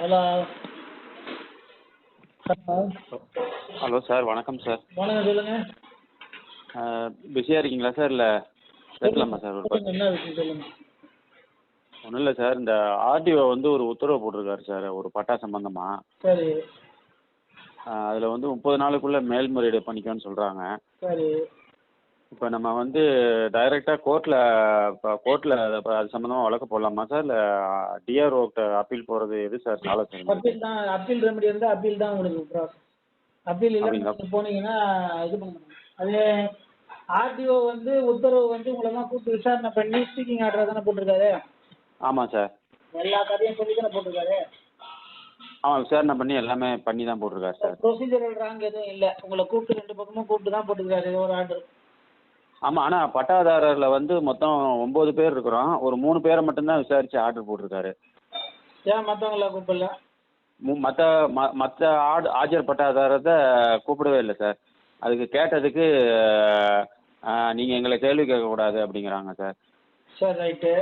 Hello. Hello. Sir வணக்கம் sir. வணக்கம் சொல்லுங்கள் பிஸியாக இருக்கீங்களா சார் இல்லை பேசலாமா சார் ஒரு சொல்லுங்க என்ன ஒன்றும் இல்லை சார் இந்த ஆர்டிஓ வந்து ஒரு உத்தரவு போட்டிருக்காரு சார் ஒரு பட்டா சம்பந்தமாக சரி. அதில் வந்து முப்பது நாளுக்குள்ளே மேல்முறையீடு பண்ணிக்கோன்னு சொல்கிறாங்க சரி. இப்போ நம்ம வந்து டைரெக்டாக கோர்ட்டில் இப்போ கோர்ட்டில் அது சம்மந்தமாக வழக்கு போடலாமா சார் இல்லை டிஆர்ஓக்கிட்ட அப்பீல் போகிறது எது சார் சாலை சார் அப்பீல் தான் அப்பீல் ரெமெடி இருந்தால் அப்பீல் தான் உங்களுக்கு ப்ராசஸ் அப்பீல் இல்லை போனீங்கன்னா இது பண்ண முடியும். அது ஆர்டிஓ வந்து உத்தரவு வந்து உங்களை தான் கூப்பிட்டு விசாரணை பண்ணி ஸ்பீக்கிங் ஆர்டர் தானே போட்டிருக்காரு? ஆமாம் சார் எல்லா கதையும் சொல்லி தானே போட்டிருக்காரு? ஆமாம் விசாரணை பண்ணி எல்லாமே பண்ணி தான் போட்டிருக்காரு சார் ப்ரொசீஜரல் ராங் எதுவும் இல்லை. உங்களை கூப்பிட்டு ரெண்டு பக்கமும் கூப்பிட்டு தான் போட்டிருக்காரு ஒரு ஆர்டர் ஆமாம் ஆனால் பட்டாதாரரில் வந்து மொத்தம் ஒம்பது பேர் இருக்கிறோம். ஒரு மூணு பேரை மட்டும்தான் விசாரித்து ஆர்டர் போட்டிருக்காரு. ஏன் மற்றவங்கள கூப்பிடல? மற்ற மற்ற ஆடு ஆஜர் பட்டாதாரத்தை கூப்பிடவே இல்லை சார். அதுக்கு கேட்டதுக்கு நீங்கள் எங்களை கேள்வி கேட்கக்கூடாது அப்படிங்கிறாங்க சார். சரி ரைட்டு.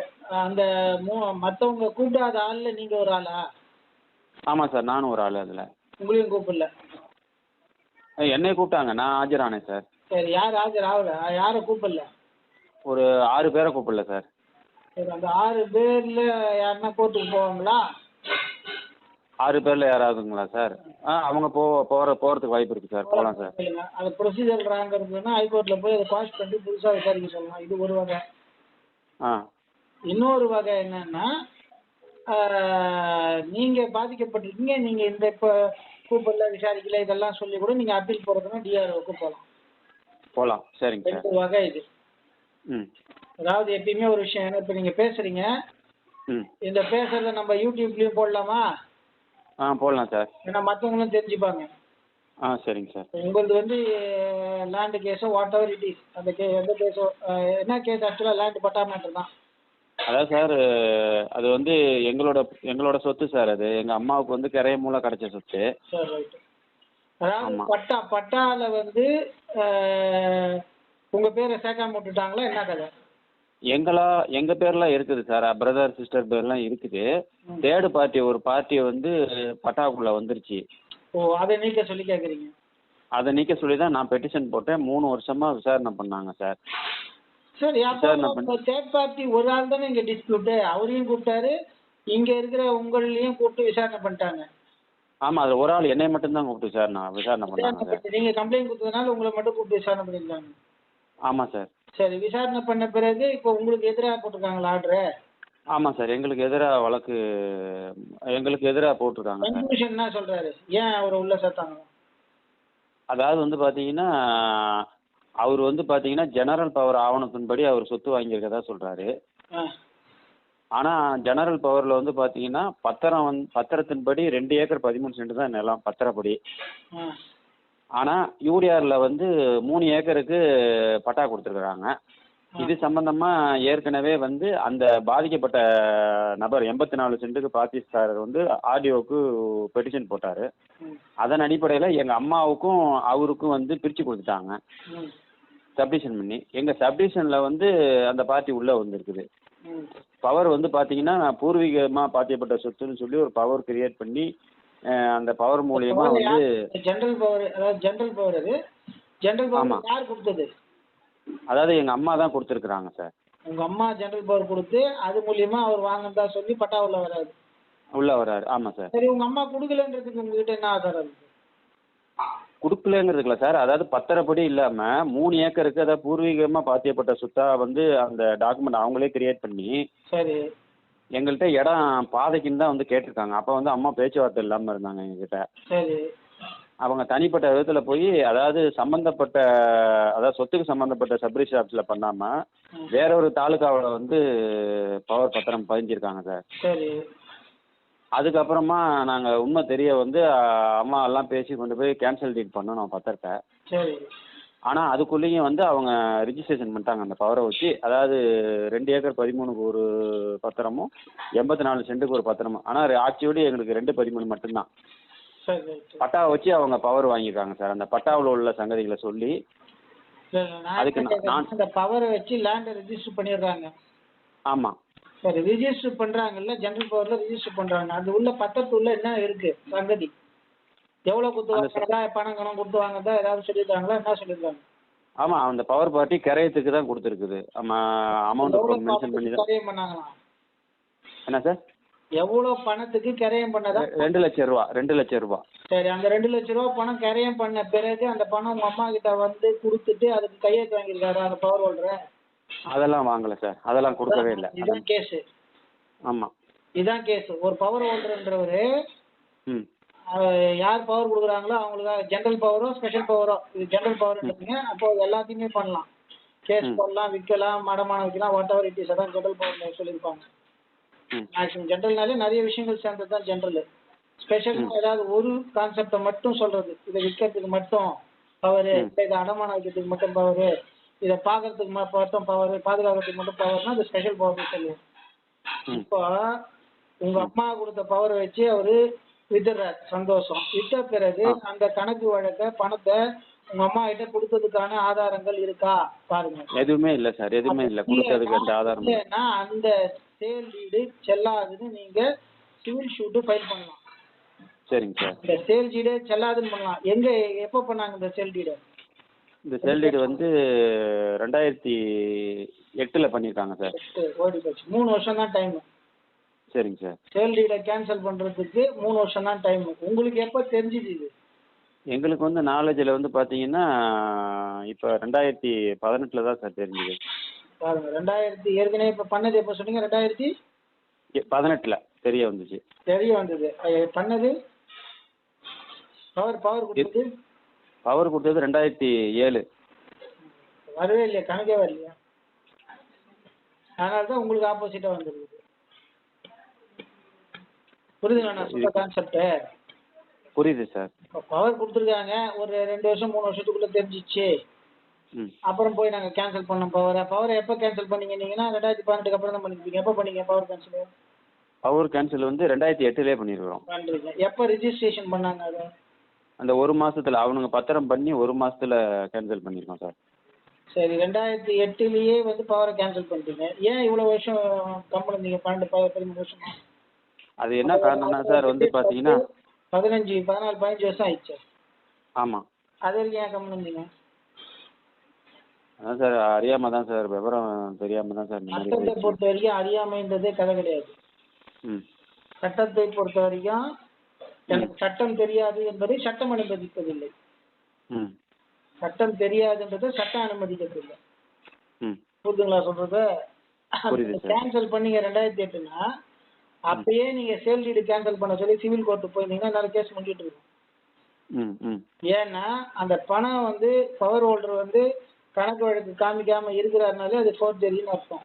அந்த மூ மற்றவங்க கூப்பிடாத ஆளில் நீங்கள் ஒரு ஆளா? ஆமாம் சார். நானும் ஒரு ஆள் அதில். உங்களையும் கூப்பிடல. என்னைய கூப்பிட்டாங்க. நான் ஆஜரானேன் சார். சரி யார் ஆஜர் ஆகல யாரை கூப்பிடல? ஒரு ஆறு பேரை கூப்பிடல சார். சரி அந்த ஆறு பேரில் யாருன்னா கோர்ட்டுக்கு போவாங்களா? ஆறு பேரில் யாராவதுங்களா சார்? ஆ அவங்க போ போகிற போகிறதுக்கு வாய்ப்பு இருக்குது சார். போகலாம் சார். அது ப்ரொசீஜர் ராங் இருந்ததுன்னா ஹைகோர்ட்டில் போய் அதை பாஸ் பண்ணி புதுசாக விசாரிக்க சொல்லலாம். இது ஒரு வகை. ஆ. இன்னொரு வகை என்னன்னா நீங்கள் பாதிக்கப்பட்டிருக்கீங்க நீங்கள் இந்த இப்போ கூப்பிடல விசாரிக்கல இதெல்லாம் சொல்லி கூட நீங்கள் அப்பீல் போகிறதுனா டிஆர்ஓக்கு போகலாம் போகலாம் சரிங்க சார். வகை இது. ம். அதாவது எப்பயுமே ஒரு விஷயம் ஏன்னா இப்போ நீங்கள் பேசுகிறீங்க ம். இந்த பேசுறத நம்ம யூடியூப்லேயும் போடலாமா? ஆ போடலாம் சார். ஏன்னா மற்றவங்களும் தெரிஞ்சுப்பாங்க. ஆ சரிங்க சார். உங்களது வந்து லேண்டு கேஸோ வாட் எவர் இட் இஸ் அந்த கே எந்த கேஸோ என்ன கேஸ் ஆக்சுவலாக லேண்டு பட்டா மேட்டர் தான். அதான் சார் அது வந்து எங்களோட எங்களோட சொத்து சார் அது. எங்கள் அம்மாவுக்கு வந்து கிரைய மூலம் கிடைச்ச சொத்து. சரி ரைட்டு அதாவது. பட்டா பட்டாவில் வந்து உங்கள் பேரை சேர்க்காம விட்டுட்டாங்களா? என்ன கதை? எங்களா எங்கள் பேர்லாம் இருக்குது சார். பிரதர் சிஸ்டர் பேர்லாம் இருக்குது. தேர்டு பார்ட்டி ஒரு பார்ட்டி வந்து பட்டாக்குள்ளே வந்துருச்சு. ஓ அதை நீக்க சொல்லி கேட்குறீங்க அதை நீக்க சொல்லி தான் நான் பெட்டிஷன் போட்டேன். மூணு வருஷமாக விசாரணை பண்ணாங்க சார். சரி தேர்ட் பார்ட்டி ஒரு ஆள் தானே இங்கே டிஸ்பியூட்டு அவரையும் கூப்பிட்டாரு. இங்கே இருக்கிற உங்களையும் கூப்பிட்டு விசாரணை பண்ணிட்டாங்க. ஆமாம் அது ஒரு ஆள் என்னை மட்டும்தான் கூப்பிட்டு சார் நான் விசாரணை பண்ணாங்க சார். நீங்கள் கம்ப்ளைண்ட் கொடுத்ததுனால உங்களை மட்டும் கூப்பிட்டு விசாரணை பண்ணிருக்காங்க ஆமாம் சார். சரி விசாரணை பண்ண பிறகு இப்போ உங்களுக்கு எதிராக போட்டிருக்காங்களா ஆர்டரு ஆமாம் சார். எங்களுக்கு எதிராக வழக்கு எங்களுக்கு எதிராக போட்டிருக்காங்க சார். என்ன சொல்றாரு. ஏன் அவரை உள்ள சேர்த்தாங்க? அதாவது வந்து பார்த்தீங்கன்னா அவர் வந்து பார்த்தீங்கன்னா ஜெனரல் பவர் ஆவணத்தின்படி அவர் சொத்து வாங்கியிருக்கதா சொல்கிறாரு ஆ. ஆனால் ஜெனரல் பவரில் வந்து பார்த்தீங்கன்னா பத்திரம் வந்து பத்திரத்தின்படி ரெண்டு ஏக்கர் பதிமூணு சென்ட் தான் நிலம் பத்திரப்படி. ஆனால் யூடிஆரில் வந்து மூணு ஏக்கருக்கு பட்டா கொடுத்துருக்குறாங்க. இது சம்பந்தமாக ஏற்கனவே வந்து அந்த பாதிக்கப்பட்ட நபர் எண்பத்தி நாலு சென்ட்டுக்கு பாகிஸ்தாரர் வந்து ஆர்டிஓக்கு பெட்டிஷன் போட்டார். அதன் அடிப்படையில் எங்கள் அம்மாவுக்கும் அவருக்கும் வந்து பிரித்து கொடுத்துட்டாங்க. சப்டிஷன் பண்ணி. எங்கள் சப்டிஷனில் வந்து அந்த பார்ட்டி உள்ளே வந்திருக்குது. பவர் வந்து பார்த்தீங்கன்னா பூர்வீகமாக பாத்தியப்பட்ட சொத்துன்னு சொல்லி ஒரு பவர் கிரியேட் பண்ணி அந்த பவர் மூலியமா வந்து ஜென்ரல் பவர் அதாவது ஜென்ரல் பவர் அது? ஜென்ரல் ஆமா. பவர் யார் கொடுத்தது? அதாவது எங்கள் அம்மா தான் கொடுத்துருக்குறாங்க சார் உங்க அம்மா ஜென்ரல் பவர் கொடுத்து அது மூலியமா அவர் வாங்கினதா சொல்லி பட்டா உள்ள வராது. உள்ளே வராரு. ஆமாம் சார் சரி உங்க அம்மா கொடுக்கலன்றதுக்கு உங்ககிட்ட என்ன ஆதாரம் இருக்கு? கொடுக்கலங்கிறதுக்குல சார் அதாவது பத்திரப்படி இல்லாமல் மூணு ஏக்கருக்கு அதாவது பூர்வீகமாக பாத்தியப்பட்ட சொத்தா வந்து அந்த டாக்குமெண்ட் அவங்களே கிரியேட் பண்ணி சரி. எங்கள்கிட்ட இடம் பாதைக்குன்னு தான் வந்து கேட்டிருக்காங்க. அப்போ வந்து அம்மா பேச்சுவார்த்தை இல்லாமல் இருந்தாங்க எங்ககிட்ட. சரி. அவங்க தனிப்பட்ட விதத்தில் போய் அதாவது சம்மந்தப்பட்ட அதாவது சொத்துக்கு சம்மந்தப்பட்ட சப்ரிஜ் ஆஃபீஸில் பண்ணாமல் வேற ஒரு தாலுக்காவில் வந்து பவர் பத்திரம் பதிஞ்சிருக்காங்க சார். சரி. அதுக்கப்புறமா நாங்கள் உண்மை தெரிய வந்து அம்மா எல்லாம் பேசி கொண்டு போய் கேன்சல் டீட் பண்ணோம் பத்திரத்தை. சரி. ஆனால் அதுக்குள்ளேயும் வந்து அவங்க ரிஜிஸ்ட்ரேஷன் பண்ணிட்டாங்க அந்த பவரை வச்சு. அதாவது ரெண்டு ஏக்கர் பதிமூணுக்கு ஒரு பத்திரமும் எண்பத்தி நாலு சென்ட்டுக்கு ஒரு பத்திரமும். ஆனால் ஆட்சியோடு எங்களுக்கு ரெண்டு பதிமூணு மட்டும்தான். பட்டாவை வச்சு அவங்க பவர் வாங்கியிருக்காங்க சார். அந்த பட்டாவில் உள்ள சங்கதிகளை சொல்லி அதுக்கு நான் பவரை வச்சு லேண்டை ரெஜிஸ்டர் பண்ணிடுறாங்க. ஆமாம் சரி ரிஜிஸ்டர் பண்றாங்கல்ல ஜெனரல் பவர்ல ரிஜிஸ்டர் பண்றாங்க. அது உள்ள பத்திரத்துள்ள என்ன இருக்கு? சங்கதி. எவ்வளவு கொடுத்து வாங்குறதா பணம் கணம் கொடுத்து வாங்குறதா ஏதாவது சொல்லியிருக்காங்களா? என்ன சொல்லியிருக்காங்க? ஆமாம் அந்த பவர் பார்ட்டி கிரயத்துக்கு தான் கொடுத்துருக்குது. ஆமாம் அமௌண்ட் மென்ஷன் பண்ணி பணத்துக்கு தான் கரையம் பண்ணாங்களாம் என்ன சார் எவ்வளவு பணத்துக்கு கரையம் பண்ணதா? ரெண்டு லட்சம் ரூபா ரெண்டு லட்சம் ரூபா. சரி அந்த ரெண்டு லட்ச ரூபா பணம் கரையம் பண்ண பிறகு அந்த பணம் உங்க அம்மா கிட்ட வந்து கொடுத்துட்டு அதுக்கு கையெழுத்து வாங்கியிருக்காரு அந்த பவர் ஹோல்டர் அதெல்லாம் வாங்கலை சார் அதெல்லாம் கொடுக்கவே இல்லை. இதுதான் கேஸ் ஆமாம் இதுதான் கேஸ் ஒரு பவர் ஹோல்டர்ன்றவரு யார் பவர் கொடுக்குறாங்களோ அவங்களுக்கு ஜென்ரல் பவரோ ஸ்பெஷல் பவரோ இது ஜென்ரல் பவர்ன்றீங்க அப்போ எல்லாத்தையுமே பண்ணலாம். கேஸ். போடலாம் விற்கலாம் மடமான வைக்கலாம் வாட் எவர் இட் இஸ் அதான் ஜென்ரல் பவர் சொல்லியிருப்பாங்க. மேக்ஸிமம் ஜென்ரல்னாலே நிறைய விஷயங்கள் சேர்ந்தது தான் ஜென்ரல் ஸ்பெஷல் ஏதாவது ஒரு கான்செப்டை மட்டும் சொல்றது. இதை விற்கிறதுக்கு மட்டும் பவர். இதை அடமானம் வைக்கிறதுக்கு மட்டும் பவர் இதை பார்க்கறதுக்கு ம- மட்டும் பவர் பாதுகாக்கிறதுக்கு மட்டும் பவர்னா அது ஸ்பெஷல் பவர் சொல்லுவோம். இப்போ உங்க அம்மா கொடுத்த பவர் வச்சு அவரு வித்துறாரு சந்தோஷம். வித்த பிறகு. அந்த கணக்கு வழக்க பணத்தை உங்க அம்மா கிட்ட கொடுத்ததுக்கான ஆதாரங்கள் இருக்கா? பாருங்க. எதுவுமே இல்லை சார் எதுவுமே இல்லை. கொடுத்ததுக்கு இல்லை. இல்லைன்னா அந்த சேல் டீடு செல்லாதுன்னு நீங்க சிவில் ஷூட்டு ஃபைல் பண்ணலாம். சரிங்க சார். இந்த சேல் டீடே செல்லாதுன்னு பண்ணலாம். எங்க எப்போ பண்ணாங்க இந்த சேல் டீடு இந்த செல்டீடு வந்து ரெண்டாயிரத்தி எட்டில் பண்ணியிருக்காங்க சார். ஓடி போச்சு. மூணு வருஷம் தான் டைம் சரிங்க சார். சேல் டீடை கேன்சல் பண்றதுக்கு மூணு வருஷம் தான் டைம் உங்களுக்கு எப்போ தெரிஞ்சுது இது? எங்களுக்கு வந்து நாலேஜில் வந்து பார்த்தீங்கன்னா இப்போ ரெண்டாயிரத்தி பதினெட்டில் தான் சார் தெரிஞ்சுது. பாருங்க ரெண்டாயிரத்தி ஏற்கனவே இப்போ பண்ணது எப்போ சொன்னீங்க? ரெண்டாயிரத்தி பதினெட்டில் தெரிய வந்துச்சு. தெரிய வந்தது. பண்ணது? பவர் பவர் கொடுத்தது? பவர் கொடுத்தது ரெண்டாயிரத்தி ஏழு. வரவே இல்லையா கணக்கே வரலையா. அதனால தான் உங்களுக்கு ஆப்போசிட்டாக வந்துருக்குது. புரியுதுங்களா நான் சொல்ற கான்செப்ட்டு புரியுது சார் பவர் கொடுத்துருக்காங்க ஒரு ரெண்டு வருஷம் மூணு வருஷத்துக்குள்ள தெரிஞ்சிச்சு. அப்புறம் போய் நாங்கள் கேன்சல் பண்ணோம் பவரை பவரை எப்போ கேன்சல் பண்ணீங்கன்னா ரெண்டாயிரத்தி பதினெட்டுக்கு அப்புறம் தான் பண்ணிருப்பீங்க எப்போ பண்ணீங்க பவர் கேன்சல் பவர் கேன்சல் வந்து ரெண்டாயிரத்தி எட்டுலேயே பண்ணியிருக்கிறோம் பண்ணுறீங்க எப்போ ரிஜிஸ்ட்ரேஷன் பண்ணாங்க அதை? அந்த ஒரு மாசத்துல அவனுங்க பத்திரம் பண்ணி ஒரு மாசத்துல கேன்சல் பண்ணியிருக்கோம் சார். சரி ரெண்டாயிரத்தி எட்டுலேயே வந்து பவரை கேன்சல் பண்ணிட்டீங்க. ஏன் இவ்வளோ வருஷம் கம்பெனி இருந்தீங்க பன்னெண்டு பதிமூணு வருஷமா? அது என்ன காரணம்னா சார் வந்து பார்த்தீங்கன்னா பதினஞ்சு பதினாலு பதினஞ்சு வருஷம் ஆயிடுச்சு. ஆமாம் அது வரைக்கும் ஏன் கம்பெனி இருந்தீங்க அதான் சார் அறியாமல் தான் சார் விவரம் தெரியாமல் தான் சார் சட்டத்தை. பொறுத்த வரைக்கும் அறியாமைன்றதே கதை கிடையாது. சட்டத்தை பொறுத்த வரைக்கும் எனக்கு சட்டம் தெரியாது என்பதை சட்டம் அனுமதிப்பதில்லை ம். சட்டம் தெரியாதுன்றதை சட்டம் அனுமதிக்கிறதில்லை ம். புரிதுங்களா சொல்றது. கேன்சல் பண்ணீங்க ரெண்டாயிரத்தி எட்டுனா அப்பயே நீங்க சேல் டீடு கேன்சல் பண்ண சொல்லி சிவில் கோர்ட்டு போயிருந்தீங்கன்னா நல்ல கேஸ் முடிஞ்சிட்டு இருக்கும். ஏன்னா அந்த பணம் வந்து பவர் ஹோல்டர் வந்து கணக்கு வழக்கு காமிக்காம இருக்கிறாருனாலே அது ஃபோர்ஜரின்னு அர்த்தம்.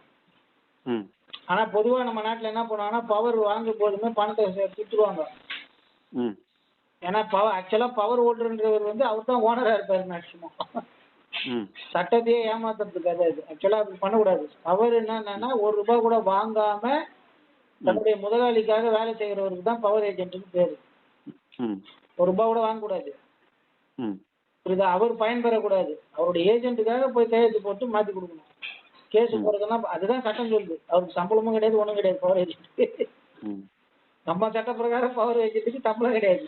ஆனா பொதுவா நம்ம நாட்டுல என்ன பண்ணுவாங்கன்னா பவர் வாங்கும் போதுமே பணத்தை கொடுத்துருவாங்க ஏன்னா பவர் ஆக்சுவலா பவர் ஹோல்டர்ன்றவர் வந்து அவர் தான் ஓனரா இருப்பாரு மேக்சிமம் சட்டத்தையே ஏமாத்துறதுக்கு அது அது ஆக்சுவலா அப்படி பண்ணக்கூடாது. பவர் என்னன்னா ஒரு ரூபாய் கூட வாங்காம தன்னுடைய முதலாளிக்காக வேலை செய்யறவருக்கு தான் பவர் ஏஜென்ட்னு பேரு. ஒரு ரூபாய் கூட வாங்கக்கூடாது. புரியுதா? அவர் பயன்பெறக்கூடாது. அவருடைய ஏஜென்ட்டுக்காக போய் கையெழுத்து போட்டு மாத்தி கொடுக்கணும். கேஸ் போறதுன்னா அதுதான் சட்டம் சொல்லுது. அவருக்கு சம்பளமும் கிடையாது ஒண்ணும் கிடையாது பவர் ஏஜென்ட் நம்ம சட்ட பிரகாரம் பவர் ஏஜென்ட்டுக்கு சம்பளம் கிடையாது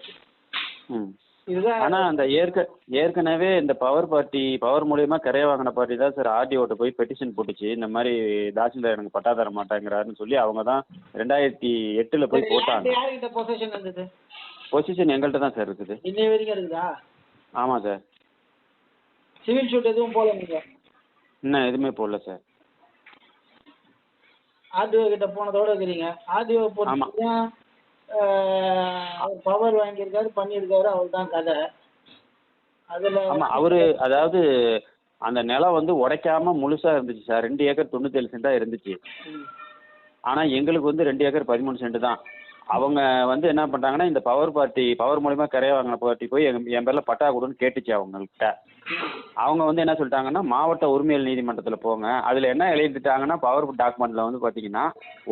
இதுதான் ஆனா அந்த ஏற்க ஏற்கனவே இந்த பவர் பார்ட்டி பவர் மூலியமா கரைய வாங்கின பார்ட்டி தான் சார் ஆர்டிஓட்ட போய் பெட்டிஷன் போட்டுச்சு. இந்த மாதிரி தாசில்தார் எனக்கு பட்டா தர மாட்டேங்கிறாருன்னு சொல்லி அவங்க தான் ரெண்டாயிரத்தி எட்டுல போய் போட்டாங்க. யார்கிட்ட பொசிஷன் இருந்தது பொசிஷன் எங்கள்கிட்ட தான் சார் இருக்குது. வரைக்கும் இருக்குதா? ஆமா சார் சிவில் ஷூட் எதுவும் போல நீங்க? இன்னும் எதுவுமே போடல சார் ஆர்டிஓ கிட்ட போனதோட இருக்கிறீங்க. ஆர்டிஓ ஆமா. அவர் பவர் வாங்கியிருக்காரு பண்ணியிருக்காரு அவர் தான் கதை. அதுல ஆமா அவரு அதாவது அந்த நிலம் வந்து உடைக்காம முழுசா இருந்துச்சு சார். ரெண்டு ஏக்கர் தொண்ணூத்தேழு சென்டா இருந்துச்சு. ஆனா எங்களுக்கு வந்து ரெண்டு ஏக்கர் பதிமூணு சென்ட் தான். அவங்க வந்து என்ன பண்ணிட்டாங்கன்னா இந்த பவர் பார்ட்டி பவர் மூலியமா கரைய வாங்கின பார்ட்டி போய் என் பேர்ல பட்டா கொடுன்னு கேட்டுச்சு அவங்கள்ட்ட. அவங்க வந்து என்ன சொல்லிட்டாங்கன்னா மாவட்ட உரிமையல் நீதிமன்றத்தில் போங்க. அதில் என்ன எழுதிட்டாங்கன்னா பவர் டாக்குமெண்ட்டில் வந்து பார்த்தீங்கன்னா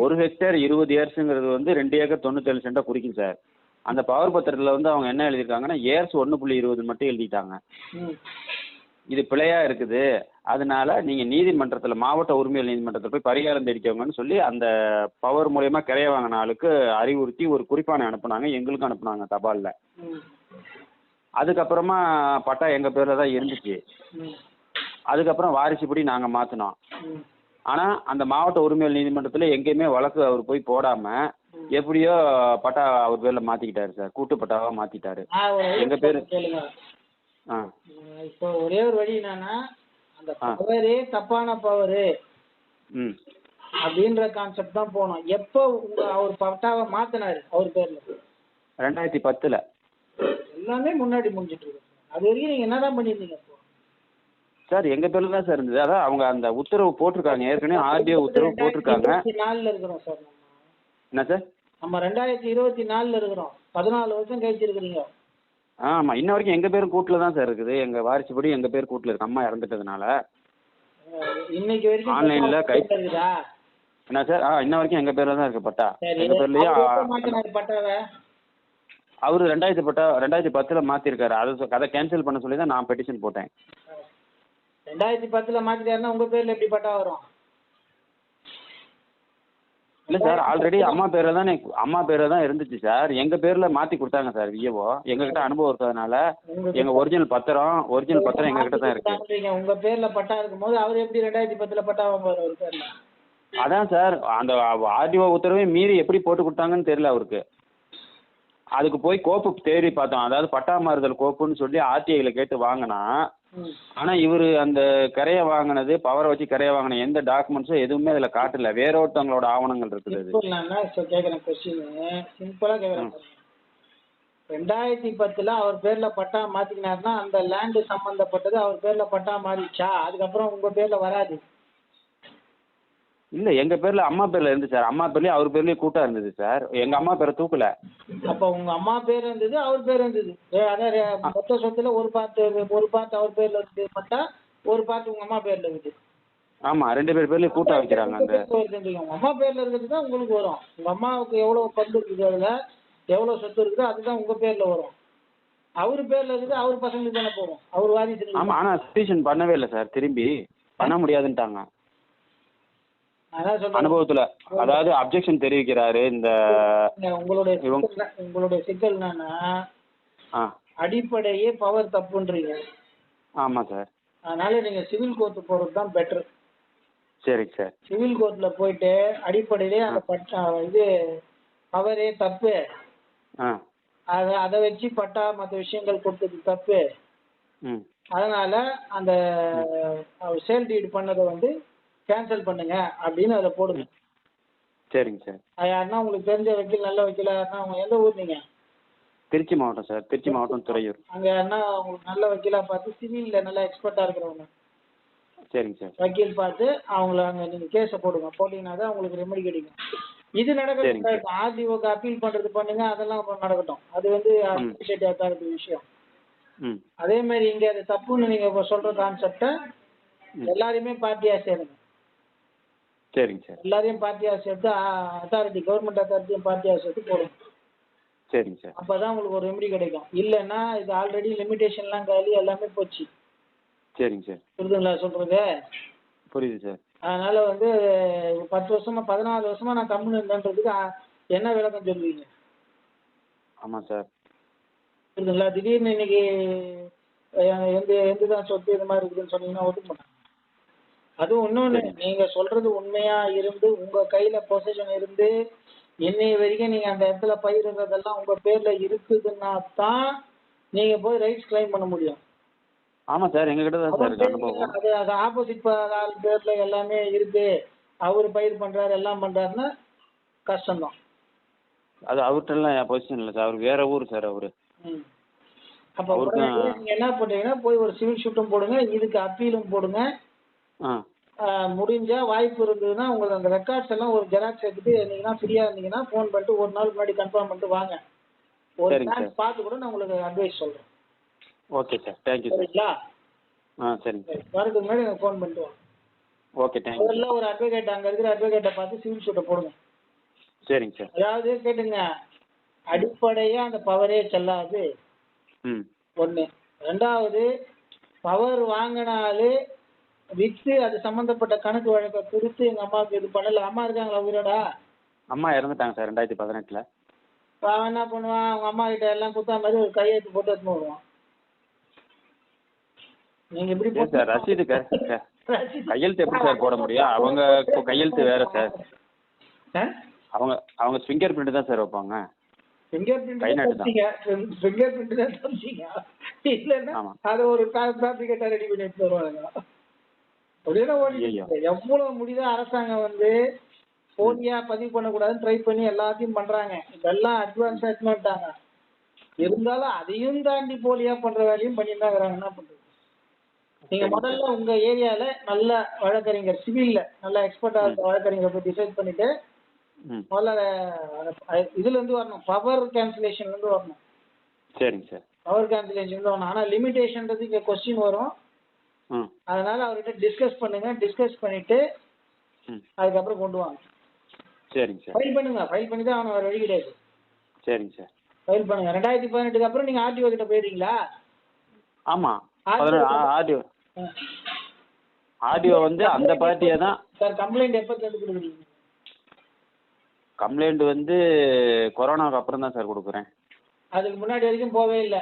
ஒரு ஹெக்டேர் இருபது இயர்ஸுங்கிறது வந்து ரெண்டு ஏக்கர் தொண்ணூத்தேழு சென்ட்டாக குறிக்கும் சார். அந்த பவர் பத்திரத்தில் வந்து அவங்க என்ன எழுதியிருக்காங்கன்னா இயர்ஸ் ஒன்று புள்ளி இருபது மட்டும் எழுதிட்டாங்க. இது பிழையா இருக்குது. அதனால நீங்கள் நீதிமன்றத்தில் மாவட்ட உரிமையல் நீதிமன்றத்தில் போய் பரிகாரம் தெரிவிக்கவங்கன்னு சொல்லி அந்த பவர் மூலயமா கிரைய வாங்கின ஆளுக்கு அறிவுறுத்தி ஒரு குறிப்பானை அனுப்புனாங்க எங்களுக்கும் அனுப்புனாங்க தபாலில். அதுக்கப்புறமா பட்டா எங்கள் பேரில் தான் இருந்துச்சு. அதுக்கப்புறம் வாரிசுப்படி நாங்கள் மாற்றினோம் ஆனால் அந்த மாவட்ட உரிமையல் நீதிமன்றத்தில் எங்கேயுமே வழக்கு அவர் போய் போடாமல் எப்படியோ பட்டா அவர் பேரில் மாற்றிக்கிட்டாரு சார். கூட்டு பட்டாவாக மாற்றிட்டாரு நான் ஒரு எங்க பேரு? ஆ இப்போ ஒரே ஒரு வழி என்னன்னா அந்த. பவரே தப்பான பவரு அப்படின்ற கான்செப்ட் தான் போனோம். எப்போ உங்க அவர் பட்டாவை மாத்தினாரு? அவர் பேர்ல. ரெண்டாயிரத்தி பத்தில். எல்லாமே முன்னாடி முடிஞ்சிட்டு இருக்கு. அது வரைக்கும் நீங்க என்னதான் பண்ணியிருந்தீங்க இப்போ சார் எங்கள் பேரில் தான் சார் இருந்தது. அதான் அவங்க அந்த உத்தரவு போட்டிருக்காங்க. ஏற்கனவே ஆர்டிஓ உத்தரவு போட்டிருக்காங்க. நாலுல இருக்கிறோம் சார் என்ன சார்? நம்ம ரெண்டாயிரத்தி இருபத்தி நாலுல இருக்கிறோம். பதினாலு வருஷம் கழிச்சு இருக்கிறீங்க ஆமாம் இன்ன வரைக்கும் எங்கள் பேரும் கூட்டில் தான் சார் இருக்குது. எங்கள் வாரிசுப்படி எங்கள் பேர் கூட்டில் இருக்கு. அம்மா இறந்துட்டதுனால. இன்னைக்கு வரைக்கும் ஆன்லைன்ல கை- இருக்குதா? என்ன சார் ஆ இன்ன வரைக்கும் எங்கள் பேரில் தான் இருக்கு பட்டா. எங்கள் பேர்லேயே அவர் பட்டாவை? ரெண்டாயிரத்தி பட்டா ரெண்டாயிரத்தி பத்தில் மாற்றிருக்காரு அதை அதை கேன்சல் பண்ண சொல்லி தான் நான் பெட்டிஷன் போட்டேன். ரெண்டாயிரத்தி பத்துல மாத்திட்டாருன்னா உங்க பேர்ல எப்படி பட்டா வரும்? இல்லை சார் ஆல்ரெடி அம்மா பேரில் தான் அம்மா பேரில் தான் இருந்துச்சு சார். எங்கள் பேரில் மாற்றி கொடுத்தாங்க சார் விஏஓ எங்ககிட்ட அனுபவம் இருக்கிறதுனால எங்கள் ஒரிஜினல் பத்திரம் ஒரிஜினல் பத்திரம் எங்ககிட்ட தான் இருக்குது மாத்திட்டாங்கன்றீங்க. உங்க பேர்ல பட்டா இருக்கும்போது அவர் எப்படி ரெண்டாயிரத்தி பத்துல பட்டா வாங்குவார் பேர்ல? அதான் சார் அந்த ஆர்டிஓ உத்தரவை மீறி எப்படி போட்டு கொடுத்தாங்கன்னு தெரியல அவருக்கு. அதுக்கு போய் கோப்பு தேடி பார்த்தோம். அதாவது பட்டா மாறுதல் கோப்புன்னு சொல்லி ஆர்டிஐல கேட்டு வாங்கினா ஆனா இவரு இவர் அந்த கரையை வாங்கினது பவரை வச்சு கரையை வாங்கின எந்த டாக்குமெண்ட்ஸும் எதுவுமே அதுல காட்டல. வேற ஒருத்தவங்களோட ஆவணங்கள் இருக்குது அது. கேக்குறேன் கொஸ்டின் சிம்பிளா கேக்குறேன் ரெண்டாயிரத்தி பத்துல அவர் பேர்ல பட்டா மாத்திக்கினாருன்னா அந்த லேண்டு சம்பந்தப்பட்டது அவர் பேர்ல பட்டா மாறிச்சா அதுக்கப்புறம் உங்க பேர்ல வராது. இல்லை எங்கள் பேரில் அம்மா பேரில் இருந்து சார். அம்மா பேர்லேயும் அவர் பேர்லேயும் கூட்டாக இருந்தது சார். எங்கள் அம்மா பேரை தூக்கல. அப்ப உங்க அம்மா பேர் இருந்தது அவர் பேர் இருந்தது. ஏ, அதான் ரெ- மொத்த சொத்துல ஒரு பார்ட் ஒரு பார்ட் அவர் பேர்ல இருக்கு பட்டா ஒரு பார்ட் உங்க அம்மா பேர்ல இருக்குது ஆமாம் ரெண்டு பேர் பேர்லேயும் கூட்டாக வைக்கிறாங்க அந்த. உங்க அம்மா பேர்ல இருக்கிறது தான் உங்களுக்கு வரும். உங்க அம்மாவுக்கு எவ்வளவு பங்கு இருக்குது அதுல எவ்வளவு சொத்து இருக்குதோ அதுதான் உங்க பேர்ல வரும். அவர் பேர்ல இருக்குது அவர் பசங்களுக்கு தானே போகும். அவர் வாரிசு ஆமாம் ஆனால் ஸ்டேஷன் பண்ணவே இல்லை சார் திரும்பி. பண்ண முடியாதுன்ட்டாங்க. அனுபவத்தில். அதாவது அப்ஜெக்ஷன் தெரிவிக்கிறாரு இந்த உங்களுடைய உங்களுடைய சிக்கல் என்னன்னா ஆ. அடிப்படையே பவர் தப்புன்றீங்க. ஆமாம் சார் அதனால நீங்க சிவில் கோர்ட் போறது தான் பெட்டர் சரிங்க சார் சிவில் கோர்ட்ல போயிட்டு அடிப்படையிலே அந்த பட்டா இது பவரே தப்பு. ஆ. அதை அதை வச்சு பட்டா மற்ற விஷயங்கள் கொடுத்தது தப்பு. அதனால அந்த சேல் டீட் பண்ணதை வந்து கேன்சல் பண்ணுங்க அப்படின்னு அதில் போடுங்க. சரிங்க சார். யாருன்னா உங்களுக்கு தெரிஞ்ச வக்கீல் நல்ல வக்கீலா யாருன்னா அவங்க எந்த ஊர் நீங்க? திருச்சி மாவட்டம் சார். திருச்சி மாவட்டம் துறையூர். அங்க யாருன்னா உங்களுக்கு நல்ல வக்கீலா பார்த்து சிவில்ல நல்லா எக்ஸ்பர்ட்டா இருக்கிறவங்க. சரிங்க சார். வக்கீல் பார்த்து அவங்கள அங்க நீங்க கேஸை போடுங்க. போட்டீங்கன்னா தான் உங்களுக்கு ரெமெடி கிடைக்கும். இது நடக்கட்டும் ஆர்டிஓக்கு அப்பீல் பண்றது பண்ணுங்க அதெல்லாம் நடக்கட்டும். அது வந்து அட்மினிஸ்ட்ரேட்டிவ் அத்தாரிட்டி விஷயம். அதே மாதிரி இங்க அது தப்புன்னு நீங்க இப்ப சொல்ற கான்செப்டை. எல்லாரையுமே பார்ட்டியா சேருங்க. சரிங்க சார். எல்லாரையும் பார்ட்டியா சேர்த்து அத்தாரிட்டி கவர்மெண்ட் அத்தாரிட்டியும் பார்ட்டியா சேர்த்து போடுங்க. சரிங்க சார். அப்பதான் உங்களுக்கு ஒரு ரெமெடி கிடைக்கும். இல்லைன்னா இது ஆல்ரெடி லிமிடேஷன்லாம் காலி எல்லாமே போச்சு. சரிங்க சார். புரியுதுங்களா சொல்றது? புரியுது சார். அதனால வந்து பத்து வருஷமா பதினாலு வருஷமா நான் கம்முன்னு இருந்தேன்றதுக்கு என்ன விளக்கம் சொல்லுவீங்க? ஆமாம் சார். புரியுதுங்களா? திடீர்னு இன்னைக்கு எந்த எந்த தான் சொத்து இது மாதிரி இருக்குதுன்னு சொன்னீங்கன்னா ஒத்துக்க மாட்டாங்க. அதுவும் இன்னொன்று நீங்க சொல்றது உண்மையா இருந்து உங்க கையில பொசிஷன் இருந்து இன்னைய வரைக்கும் நீங்க அந்த இடத்துல பயிரிடுறதெல்லாம் உங்க பேர்ல இருக்குதுன்னா தான் நீங்க போய் ரைட்ஸ் கிளைம் பண்ண முடியும். ஆமாம் சார் எங்ககிட்ட தான் சார் அனுபவம். அது அது ஆப்போசிட் ஆள் பேர்ல எல்லாமே இருக்கு. அவர் பயிர் பண்றாரு எல்லாம் பண்றாருன்னா கஷ்டம்தான். அது அவர்கிட்டலாம் என் பொசிஷன் இல்லை சார் அவர் வேற ஊர் சார் அவர். அப்ப நீங்க என்ன பண்றீங்கன்னா போய் ஒரு சிவில் ஷூட்டும் போடுங்க இதுக்கு அப்பீலும் போடுங்க. முடிஞ்சா வாய்ப்பு இருந்ததுன்னா உங்களுக்கு அந்த ரெக்கார்ட்ஸ் எல்லாம் ஒரு ஜெராக்ஸ் எடுத்துட்டு இருந்தீங்கன்னா ஃப்ரீயா இருந்தீங்கன்னா ஃபோன் பண்ணிட்டு ஒரு நாள் முன்னாடி கன்ஃபார்ம் பண்ணிட்டு வாங்க. ஒரு சான்ஸ் பார்த்து கூட நான் உங்களுக்கு அட்வைஸ் சொல்றேன். Okay sir. Thank you sir. சரிங்களா? ஆ சரிங்க சார். சரி, வரதுக்கு முன்னாடி எனக்கு ஃபோன் பண்ணிட்டு வாங்க. ஓகே தேங்க்யூ முதல்ல ஒரு அட்வொகேட் அங்க இருக்கிற அட்வொகேட்டை பார்த்து சிவில் ஷூட்டை போடுங்க. சரிங்க சார். அதாவது கேட்டுங்க. அடிப்படையா அந்த பவரே செல்லாது. ம். ஒண்ணு. ரெண்டாவது பவர் வாங்கினாலே விற்று அது சம்பந்தப்பட்ட கணக்கு வழக்கை கொடுத்து எங்க அம்மாவுக்கு இது பண்ணல. அம்மா இருக்காங்களா உயிரோடா? அம்மா இறந்துட்டாங்க சார் ரெண்டாயிரத்தி பதினெட்டில். அவன் என்ன பண்ணுவான்? அவங்க அம்மா கிட்ட எல்லாம் குத்தா மாதிரி ஒரு கையெழுத்து போட்டு எடுத்துன்னு வருவான். நீங்க இப்படி ஏன் சார் ரசீது கையெழுத்து எப்படி சார் போட முடியும்? அவங்க கையெழுத்து வேற சார்? அவங்க அவங்க ஃபிங்கர் பிரிண்ட் தான் சார் வைப்பாங்க. ஃபிங்கர் பிரிண்ட் ஃபிங்கர் பிரிண்ட் தான். இல்லைன்னா. அதை ஒரு ஃபேப்ரிகேட்டா ரெடி பண்ணி எடுத்து வருவாங்க அப்படியே ஓடி ஐயையோ. எவ்வளவு முடியுதோ அரசாங்கம் வந்து போலியா பதிவு பண்ணக்கூடாதுன்னு ட்ரை பண்ணி எல்லாத்தையும் பண்றாங்க. இதெல்லாம் அட்வான்ஸா வந்துட்டாங்க. இருந்தாலும் அதையும் தாண்டி போலியா பண்ற வேலையும் பண்ணிட்டு தான் என்ன பண்றது? நீங்க முதல்ல உங்க ஏரியால நல்ல வழக்கறிஞர் சிவில்ல நல்ல எக்ஸ்பர்ட்டா இருக்க வழக்கறிஞரை போய் டிசைட் பண்ணிட்டு முதல்ல இதுல இருந்து வரணும். பவர் கேன்சலேஷன்ல இருந்து வரணும். சரிங்க சார். பவர் கேன்சலேஷன் இருந்து வரணும். ஆனா லிமிடேஷன்றது இங்க கொஸ்டின் வரும். அதனால அவர்கிட்ட டிஸ்கஸ் பண்ணுங்க டிஸ்கஸ் பண்ணிட்டு அதுக்கப்புறம் கொண்டு வாங்க. சரிங்க சார். ஃபைல் பண்ணுங்க ஃபைல் பண்ணி தான் அவனை வேற வழி கிடையாது. சரிங்க சார். ஃபைல் பண்ணுங்க. ரெண்டாயிரத்தி பதினெட்டுக்கு அப்புறம் நீங்க ஆர்டிஓ கிட்ட போயிருக்கீங்களா ஆமாம் ஆடியோ ஆடியோ ஆடியோ வந்து அந்த பார்ட்டியை தான். சார் கம்ப்ளைண்ட் எப்பத்துல இருந்து கொடுக்குறீங்க? கம்ப்ளைண்ட் வந்து கொரோனாவுக்கு அப்புறம் தான் சார் கொடுக்குறேன். அதுக்கு முன்னாடி வரைக்கும் போவே இல்லை.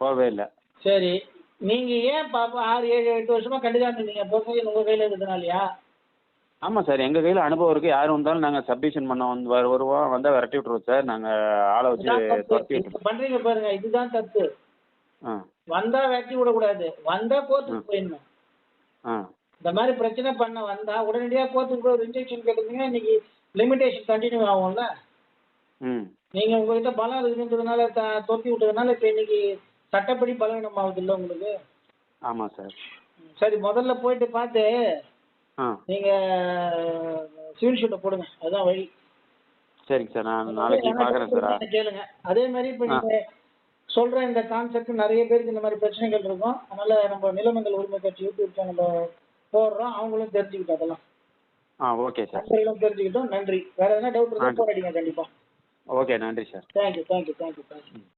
போகவே இல்லை. சரி. நீங்க ஏன் பாப்பா ஆறு ஏழு எட்டு வருஷமா கண்டுக்காம இருந்தீங்க? பொறுமையில் உங்க கையில இருக்கிறதுனாலயா ஆமாம் சார். எங்கள் கையில் அனுபவம் இருக்குது யார் வந்தாலும் நாங்கள் சப்மிஷன் பண்ண வந்து வரு- வருவோம். வந்தால் விரட்டி விட்ருவோம் சார். நாங்கள் ஆளை வச்சு. துரத்தி விட்டுருவோம். பண்றீங்க பாருங்க. இதுதான் தப்பு. ஆ. வந்தா வெட்டி விடக்கூடாது வந்தா கோர்ட்டுக்கு போயிடணும். ஆ. இந்த மாதிரி பிரச்சனை பண்ண வந்தா உடனடியா கோர்ட்டுக்கு ஒரு இன்ஜெக்ஷன் கேட்டிருந்தீங்கன்னா இன்னைக்கு லிமிடேஷன் கண்டினியூ ஆகும்ல. ம். நீங்க உங்ககிட்ட பலம் இருக்குன்றதுனால த- தொத்தி விட்டதுனால இப்ப இன்னைக்கு சட்டப்படி பலவீனம் ஆகுது இல்ல உங்களுக்கு? ஆமாம் சார். சரி முதல்ல போயிட்டு பார்த்து நீங்க சிவில் ஷூட்டை போடுங்க. அதுதான் வழி. சரிங்க சார். நான் நாளைக்கு பார்க்குறேன் சார். கேளுங்க. அதே மாதிரி இப்ப நீங்க சொல்ற இந்த கான்செப்ட் நிறைய பேருக்கு இந்த மாதிரி பிரச்சனைகள் இருக்கும். அதனால நம்ம நிலமங்கல் உரிமை கட்சி யூடியூப் சேனல்ல போடுறோம். அவங்களும் தெரிஞ்சுக்கிட்டோம் அதெல்லாம். ஆ ஓகே சார். நண்பர்களும் தெரிஞ்சுக்கிட்டோம். நன்றி. வேற எதனா டவுட் இருந்தா போராடிங்க கண்டிப்பா. ஓகே நன்றி sir. Thank you thank you thank you thank you